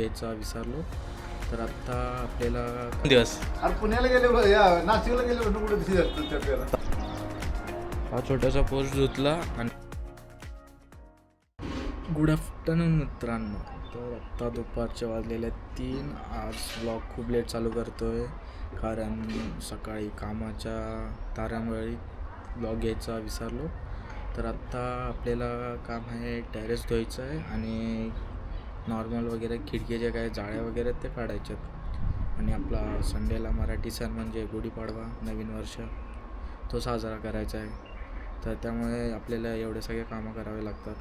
घ्यायचा विसरलो. तर आत्ता आपल्याला दिवस. अरे पुण्याला गेले या नाशिकला गेले कुठे दिसत हा छोटासा पोस्ट धुतला आणि गुड आफ्टरनून मित्रांनो. तर आत्ता दुपारचे वाजलेले तीन. आज ब्लॉग खूप लेट चालू करतोय कारण सकाळी कामाच्या तारांवेळी ब्लॉग घ्यायचा विसरलो. तर आत्ता आपल्याला काम आहे टॅरेस धुवायचं आहे आणि नॉर्मल वगैरे खिडकीच्या काय जाळ्या वगैरे ते काढायच्यात. आणि आपला संडेला मराठी सण म्हणजे गुढीपाडवा नवीन वर्ष तो साजरा करायचा आहे. तर त्यामुळे आपल्याला एवढे सगळे कामं करावे लागतात.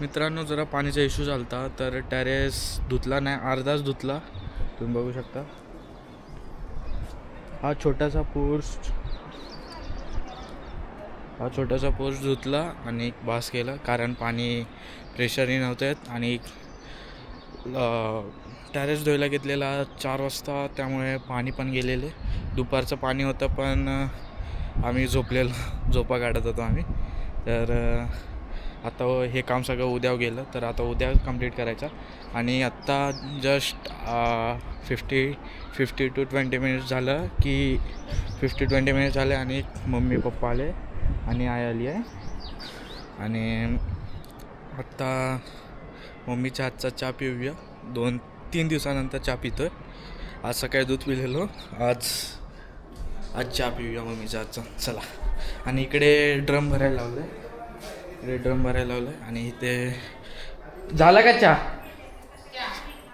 मित्रांनो जरा पाणीचा इश्यू झाला तर टॅरेस धुतला नाही अर्धाच धुतला. तुम्ही बघू शकता. हा छोटासा पोस्ट हा छोटासा पोस्ट धुतला आणि एक बास केला कारण पाणी प्रेशरही नव्हतं आणि टॅरेस धुवायला घेतलेला चार वाजता त्यामुळे पाणी पण गेलेले. दुपारचं पाणी होतं पण आम्ही झोपलेलो. झोपा काढत होतो आम्ही. तर आता हे काम सगळं उद्या गेलं. तर आता उद्या कंप्लीट करायचं. आणि आत्ता just fifty fifty two twenty minutes झालं की फिफ्टी ट्वेंटी मिनिट्स झाले आणि मम्मी पप्पा आले आणि आई आली आहे. आणि आत्ता मम्मीच्या हातचा चहा पिऊया. दोन तीन दिवसानंतर चहा पितो आज सकाळी दूध पिलेलो. आज आज चहा पिऊया मम्मीच्या हातचा चला. आणि इकडे ड्रम भरायला लावलं आहे इकडे ड्रम भरायला लावलं आहे आणि इथे झाला का चहा?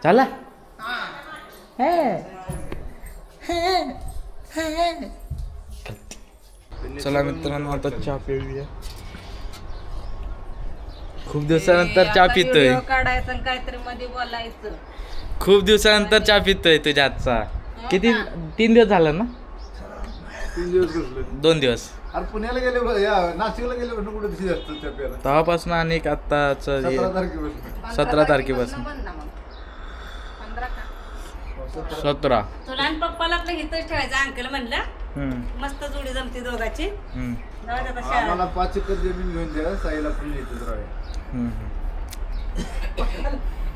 झाला? चला मित्रांनो आता चहा पिऊया. खूप दिवसानंतर चहा पितोय. काढायचं आणि काहीतरी मध्ये बोलायचं. खूप दिवसानंतर चहा पितोय तुझ्या आजचा किती? तीन दिवस झाला ना? तीन दिवस बसले दोन दिवस. अरे पुण्याला गेले या नाशिकला गेले म्हणून कुठे दिसत असतं त्या पेरा तेव्हापासून आणि आत्ताच सतरा तारखेपासून. सतरा तारखेपासून बंद ना मग. पंधरा का? सतरा. तुला आणि पप्पाला आपलं हिथंच ठेवायचं अंकल म्हणलं. हम्म, मस्त जोडी जमती दोघाची. हम्म, जाऊ दे आता शाळेत. आम्हाला पाच एकर जमीन घेऊन द्या साईला हम्म.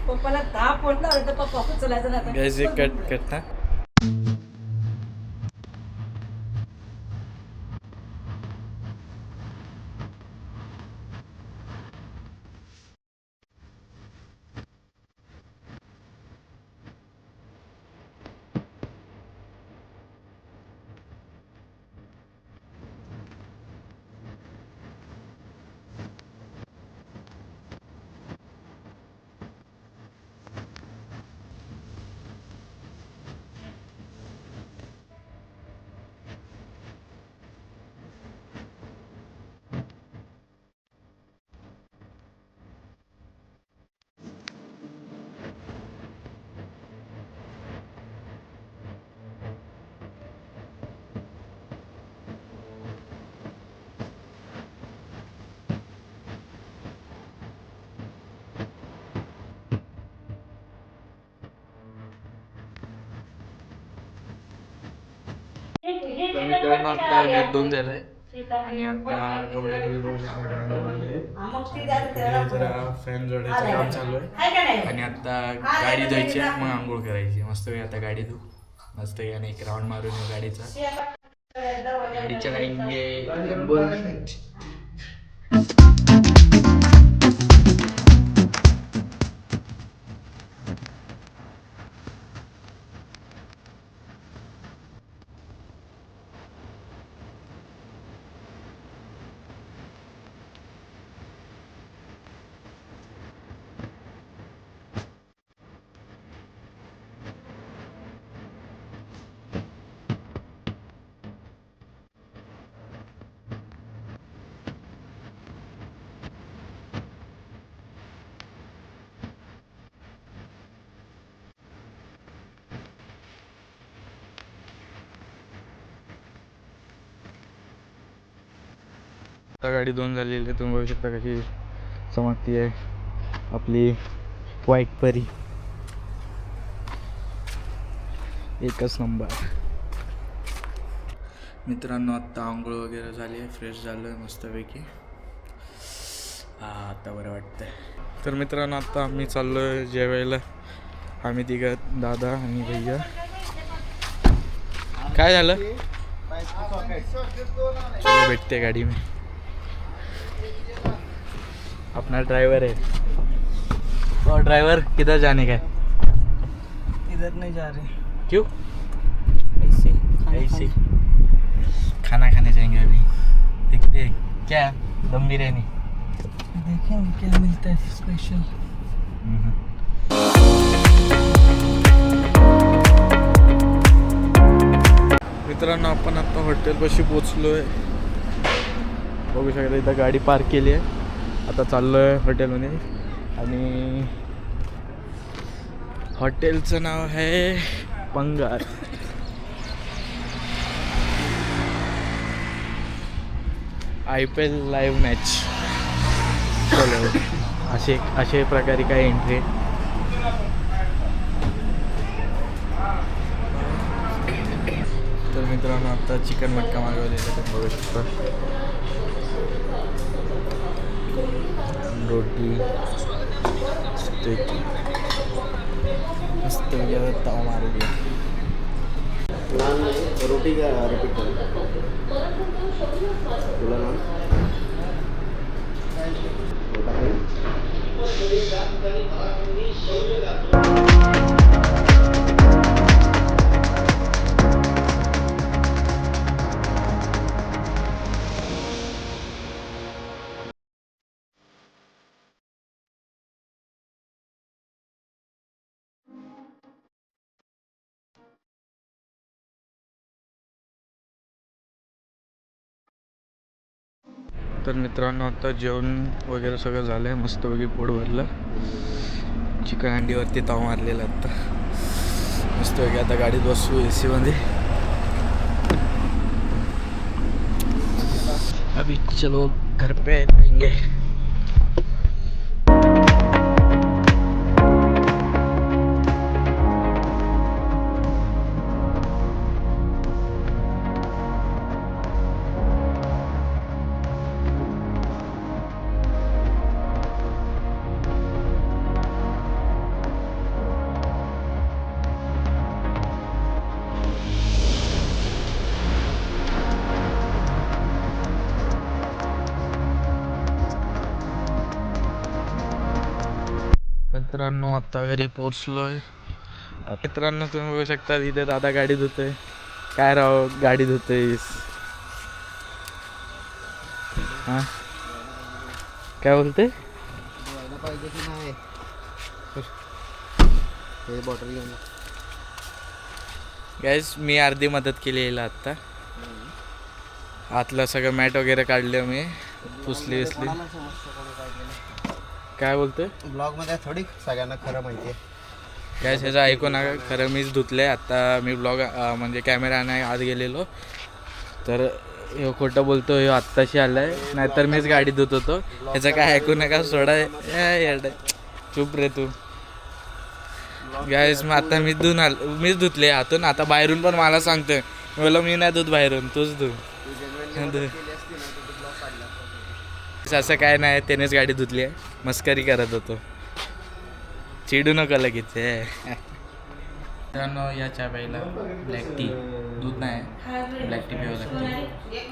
पप्पाला फोन लावले तर पप्पा उचलायचं हे कट कट ना. तर मित्रांनो आता नेट दोन झालंय. आणि आता जरा फॅन जोडायचं काम चालू आहे. आणि आता गाडी धुवायची आहे, मग आंघोळ करायची. मस्त वेळ आता गाडी धु मस्त याने एक राऊंड मारून येऊ गाडीचा. गाडीच्या लाईन आता गाडी दोन झालेली आहे तुम्ही बघू शकता कशी चमकती आहे आपली वाईट परी. एकच नंबर. मित्रांनो आत्ता आंघोळ वगैरे झाली आहे फ्रेश झालो आहे मस्तपैकी. हा आता बरं वाटतंय. तर मित्रांनो आत्ता आम्ही चाललो आहे जेवायला. आम्ही तिघं दादा आणि भैया. काय झालं? भेटते गाड़ी मी. अपना ड्राइवर है। और ड्राइवर किधर जाने का है? इधर नहीं जा रहे। क्यों? ऐसे खाना ऐसे। खाना। खाने जाएंगे अभी। देखते हैं। क्या दम बिरयानी। देखेंगे क्या मिलता है स्पेशल मित्रांनो आपण आता हॉटेलपाशी पोचलो आहे बघू शकता इथं गाडी पार्क केली आहे. आता चाललो आहे हॉटेलमध्ये. आणि हॉटेलचं नाव आहे Pangar. I P L live match चलो. असे असे प्रकारे काय एंट्री तर मित्रांनो आता चिकन मटका मागवलेलं बघू शकता. रोटी स्टेक मस्त म्हणजे ताव मारली रोटी का रिपीट कर तुला नान तर मित्रांनो आता जेवण वगैरे सगळं झालं आहे मस्तपैकी पोट भरलं. चिकन हंडीवरती ताव मारलेला आत्ता मस्तपैकी आता गाडीत बसू ए सीमध्ये अभी चलो घर पे रहेंगे मित्रांनो आत्ता घरी पोचलो आहे मित्रांनो तुम्ही बघू शकता इथे दादा गाडी धुते काय राव गाडी धुतोयस? हां? काय बोलते पाहिजे की नाही हे बॉटल घेऊन गॅस मी अर्धी मदत केली यायला आत्ता आतलं सगळं मॅट वगैरे काढलं मी. पुसली विसली काय काय बोलतोय? ब्लॉगमध्ये थोडी सगळ्यांना खरं माहिती आहे. गॅस ह्याचं ऐकू नका खरं मीच धुतलंय. आत्ता मी ब्लॉग म्हणजे कॅमेरा नाही आत गेलेलो. तर ह्यो खोटं बोलतो ह्यो आत्ताशी आलाय. नाहीतर मीच गाडी धुत होतो. ह्याचं काय ऐकू नका सोडा. चुप रे तू. गॅस मग आता मी धुवून आल मीच धुतले. हातून आता बाहेरून पण मला सांगतोय. मी बोललो मी नाही धुत बाहेरून तूच धु. धु. असं काय नाही त्यानेच गाडी धुतली आहे. मस्करी करत होतो. चिडू नका लगेच हे. मित्रांनो या चहा प्यायला ब्लॅक टी दूध नाही ब्लॅक टी प्यावं लागते.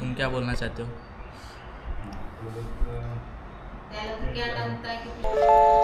तुम क्या बोलना चाहते हो? त्याला तर क्या लागतं की